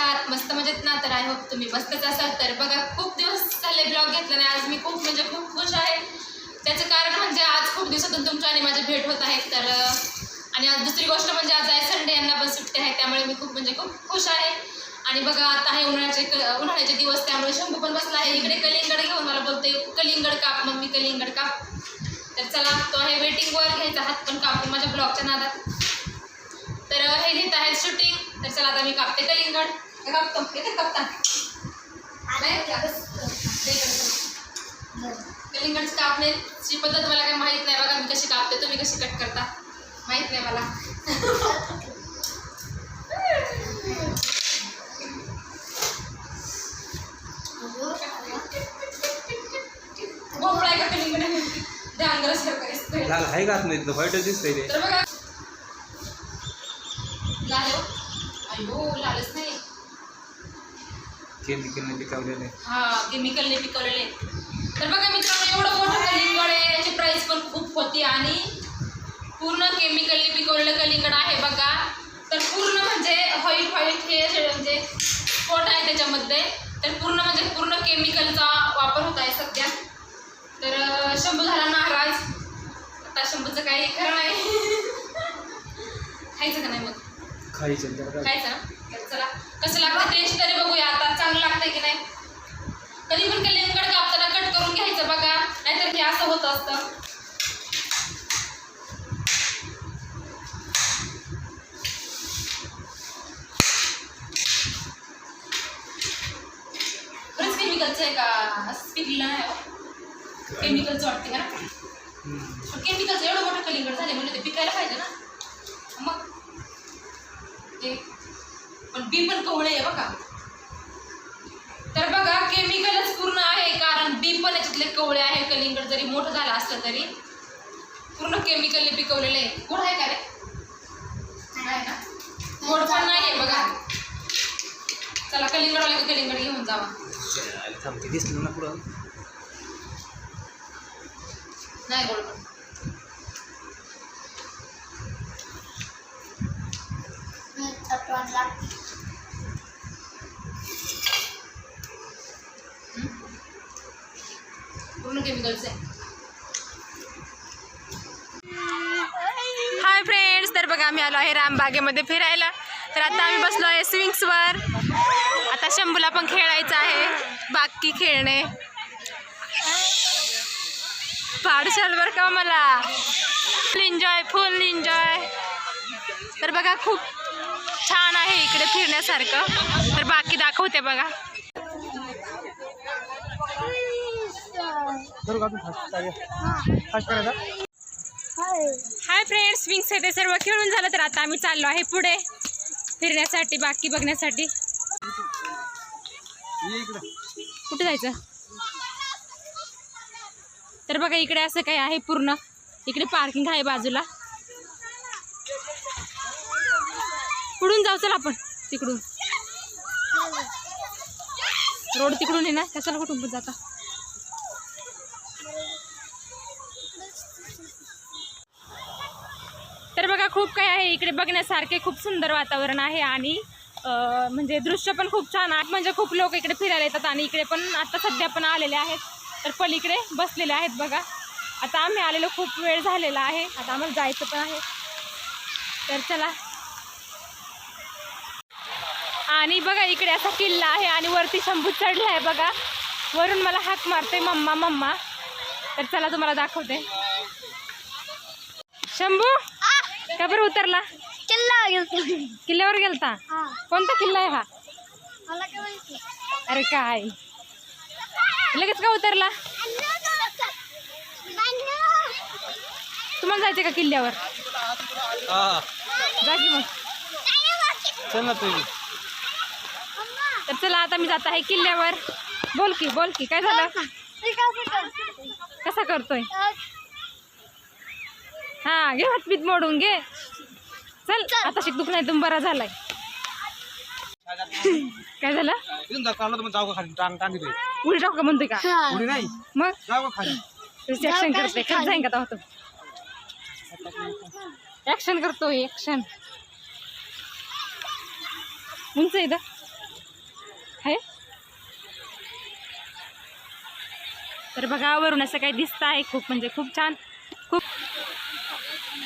आहात मस्त मजेत ना तर आय होप तुम्ही. मस्तच असाल तर बघा खूप दिवस झाले ब्लॉग घेतला नाही. आज मी खूप म्हणजे खूप खुश आहे. त्याचं कारण म्हणजे आज खूप दिवसातून तुमच्या आणि माझी भेट होत आहे. तर आणि आज दुसरी गोष्ट म्हणजे आज आहे संडे यांना पण सुट्टी आहे. त्यामुळे मी खूप म्हणजे खूप खुश आहे. आणि बघा आता आहे उन्हाळ्याचे उन्हाळ्याचे दिवस. त्यामुळे शंभू पण बसला आहे. इकडे कलिंगड घेऊन मला बोलते कलिंगड काप मम्मी कलिंगड काप. तर चला तो आहे वेटिंगवर घ्यायचा हात पण कापून माझ्या ब्लॉगच्या नादात. तर हे घेत आहेत शूटिंग तर चला आता मी कापते कलिंगड. कापतो येते कापता नाही? का? ते करतो. कलिंगड कापण्याची पद्धत मला काही माहीत नाही. बघा मी कशी कापते. तुम्ही कशी कट करता? माहीत नाही मला. भोपळा आहे का कलिंगड आहे व्हाईटच दिसतंय ते तर बघा लाल हो. अयो लालच नाही केमिकलने पिकवलेले. हा केमिकलने पिकवलेले. तर बघा मित्रांनो एवढं मोठं कलिंगड आहे याची प्राइस पण खूप होती आणि पूर्ण केमिकलने पिकवलेलं कलिंगड आहे बघा. तर पूर्ण म्हणजे व्हाईट व्हाईट हे असे म्हणजे स्पॉट आहे त्याच्यामध्ये. तर पूर्ण म्हणजे पूर्ण केमिकलचा वापर होत आहे सध्या. तर शंभू झाला नाराज. आता शंभूचं काही खरं नाही. खायचं का नाही मग? खायचे खायचं ना? तर चला कसं लागतं टेस्ट तरी बघूया आता चांगलं लागतंय की नाही? कधी पण कलिंगड कापताना कट करून घ्यायचं बघा नाहीतर हे असं होत असतं. आहे का? असं पिकलं नाही केमिकलचं वाटते का. पण केमिकलचं एवढं मोठं कलिंगड झाले म्हणजे ते पिकायला पाहिजे ना. मग ते पण बी पण कवळे आहे बघा. तर बघा केमिकलच पूर्ण आहे कारण बी पण याच्यातले कवळे आहे कलिंगड जरी मोठं झालं असलं तरी. पूर्ण केमिकलने पिकवलेलं आहे. गोड आहे का रे? आहे ना. गोड पण नाही आहे बघा. चला कलिंगडवाले का कलिंगड घेऊन जावा. दिसलं ना पुढं? नाही गोड पण. पूर्ण केमिकल्स आहे हाय फ्रेंड्स तर बघा आम्ही आलो आहे रामबागेमध्ये फिरायला. तर आता आम्ही बसलो आहे स्विंग्सवर आता शंभूला पण खेळायचं आहे बाकी खेळणे. पाडशाल बरं का हो मला. फुल एन्जॉय फुल एन्जॉय तर बघा खूप छान आहे इकडे फिरण्यासारखं. तर बाकी दाखवते बघा. हाय फ्रेंड्स विंग्स ते सर्व खेळून झालं तर आता आम्ही चाललो आहे पुढे फिरण्यासाठी बाकी बघण्यासाठी. कुठे जायचं? तर बघा इकडे असं काही आहे पूर्ण. इकडे पार्किंग आहे बाजूला. पुढून जाऊ चल आपण. तिकडून. रोड तिकडून आहे ना कशाला कुठून पण जाता तर बघा खूप काही आहे. इकडे बघण्यासारखे खूप सुंदर वातावरण आहे आणि म्हणजे दृश्य पण खूप छान आहे. म्हणजे खूप लोक इकडे फिरायला येतात आणि इकडे पण आता सध्या पण आलेले आहेत. तर पलीकडे बसलेले आहेत बघा. आता आम्ही आलेलो खूप वेळ झालेला आहे. आता आम्हाला जायचं पण आहे. तर चला. आणि बघा इकडे असा किल्ला आहे आणि वरती शंभू चढला आहे बघा. वरून मला हाक मारते मम्मा मम्मा. तर चला तुम्हाला दाखवते. शंभू! का बरं उतरला? किल्ला गेलतो. किल्ल्यावर गेलता? हा. कोणता किल्ला आहे हा? अरे काय? लगेच का उतरला? तुम्हाला जायचं का किल्ल्यावर? हा. जा की मग. चल ना तुम्ही तर चला आता मी जात आहे किल्ल्यावर. बोल की बोल की. काय झालं? कसा करतोय? हा घे हातपीत मोडून घे. चल आता शिक नाही तुम्ही बरा झालाय. काय झालं? उडी टाकू का म्हणतोय का? मग? ऍक्शन करते खात जाईन का होतो ऍक्शन करतो ऍक्शन उंच इथं. आहे? तर बघा वरून असं काही दिसतं आहे खूप म्हणजे खूप छान.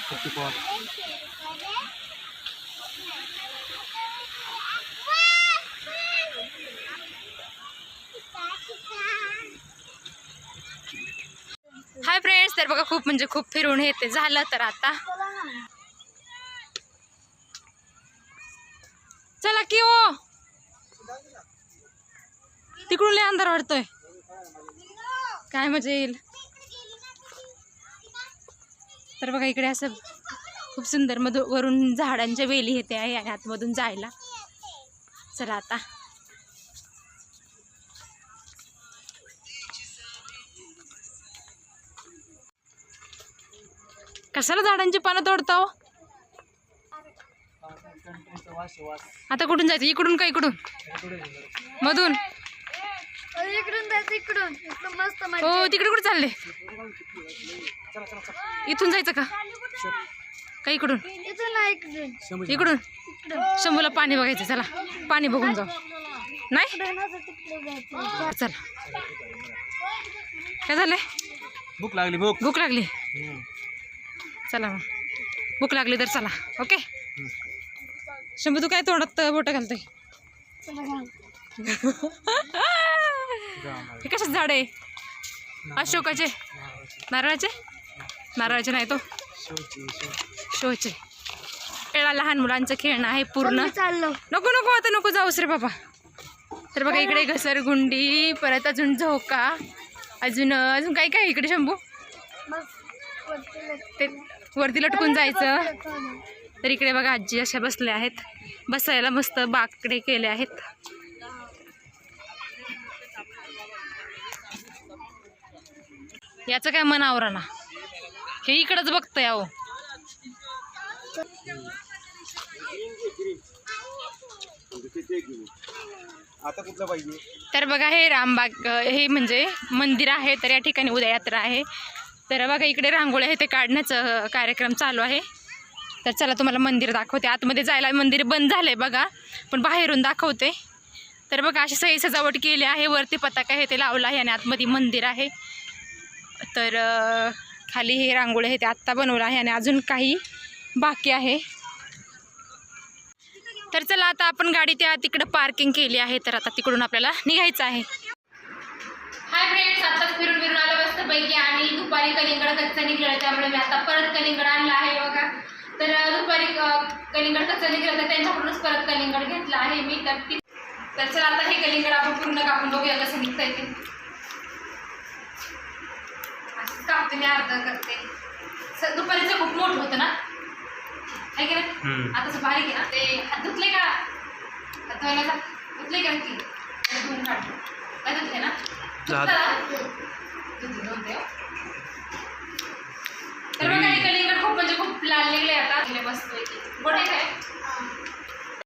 फिफ्टी हाय फ्रेंड्स तर बघा खूप म्हणजे खूप फिरून येते झालं तर आता चला की ओ तिकडून लय अंधार वाटतोय काय मजा येईल. तर बघा इकडे असं खूप सुंदर मधू वरून झाडांच्या वेली येते आहे आतमधून जायला. चला आता. कशाला झाडांची पानं तोडता हो? आता कुठून जायचं? इकडून का इकडून? मधून. इकडून जायचं इकडून. हो तिकडे कुठे चालले? इथून जायचं का? का इकडून? इकडून? शंभूला पाणी बघायचं चला. पाणी बघून जाऊ. नाही? चला. काय झालंय? भूक लागली भूक. भूक लागली. चला मग. भूक लागली तर चला. ओके? शंभू तू काय तोंडात बोट घालतोय. हे कशाच झाड आहे? अशोकाचे? नारळाचे नारळाचे नाही तो. शोचे. खेळा लहान मुलांचं खेळणं आहे पूर्ण. नको नको आता नको जाऊस रे बाबा. तर बघा इकडे घसरगुंडी परत अजून झोका अजून अजून काय काय इकडे शंभू? ते वरती लटकून जायचं. तर इकडे बघा आजी अशा बसल्या आहेत. बसायला मस्त बाकडे केले आहेत. याचं काय मनावर ना हे इकडंच बघतंय अहो. तर बघा हे रामबाग हे म्हणजे मंदिर आहे तर या ठिकाणी उद्या यात्रा आहे. तर बघा इकडे रांगोळ्या आहे ते काढण्याचं कार्यक्रम चालू आहे. तर चला तुम्हाला मंदिर दाखवते. आतमध्ये जायला मंदिर बंद झालं आहे बघा पण बाहेरून दाखवते. तर बघा अशी सही सजावट केली आहे. वरती पताका आहे ते लावलं आहे आणि आतमध्ये मंदिर आहे. तर खाली हे रांगोळी आहे ते आत्ता बनवलं आहे आणि अजून काही बाकी आहे. तर चला आता आपण गाडी त्या तिकडं पार्किंग केली आहे तर आता तिकडून आपल्याला निघायचं आहे. हाय फ्रेंड्स आताच फिरून फिरून आलो मस्त पैकी आणि दुपारी कलिंगड कच्चा निघाला त्यामुळे मी आता परत कलिंगड आणला आहे बघा. तर दुपारी कलिंगड कच्चा निघाला तर त्यांच्याकडूनच परत कलिंगड घेतला आहे मी. तर ती तर चला आता हे कलिंगड आपण पूर्ण कापून बघूया कसं निघतंय ते. टाकते मी अर्ध करते. दुपारीचं खूप मोठं होतं ना? आहे की नाही? आता बारीक आहे ना? ते हात धुतले का? हात धुवायला धुतले का की धुवून काढतो. काय धुतले? ना ना? तर मग काही कलिंग खूप म्हणजे खूप लाल निघले आता. बसतोय की आहे काय?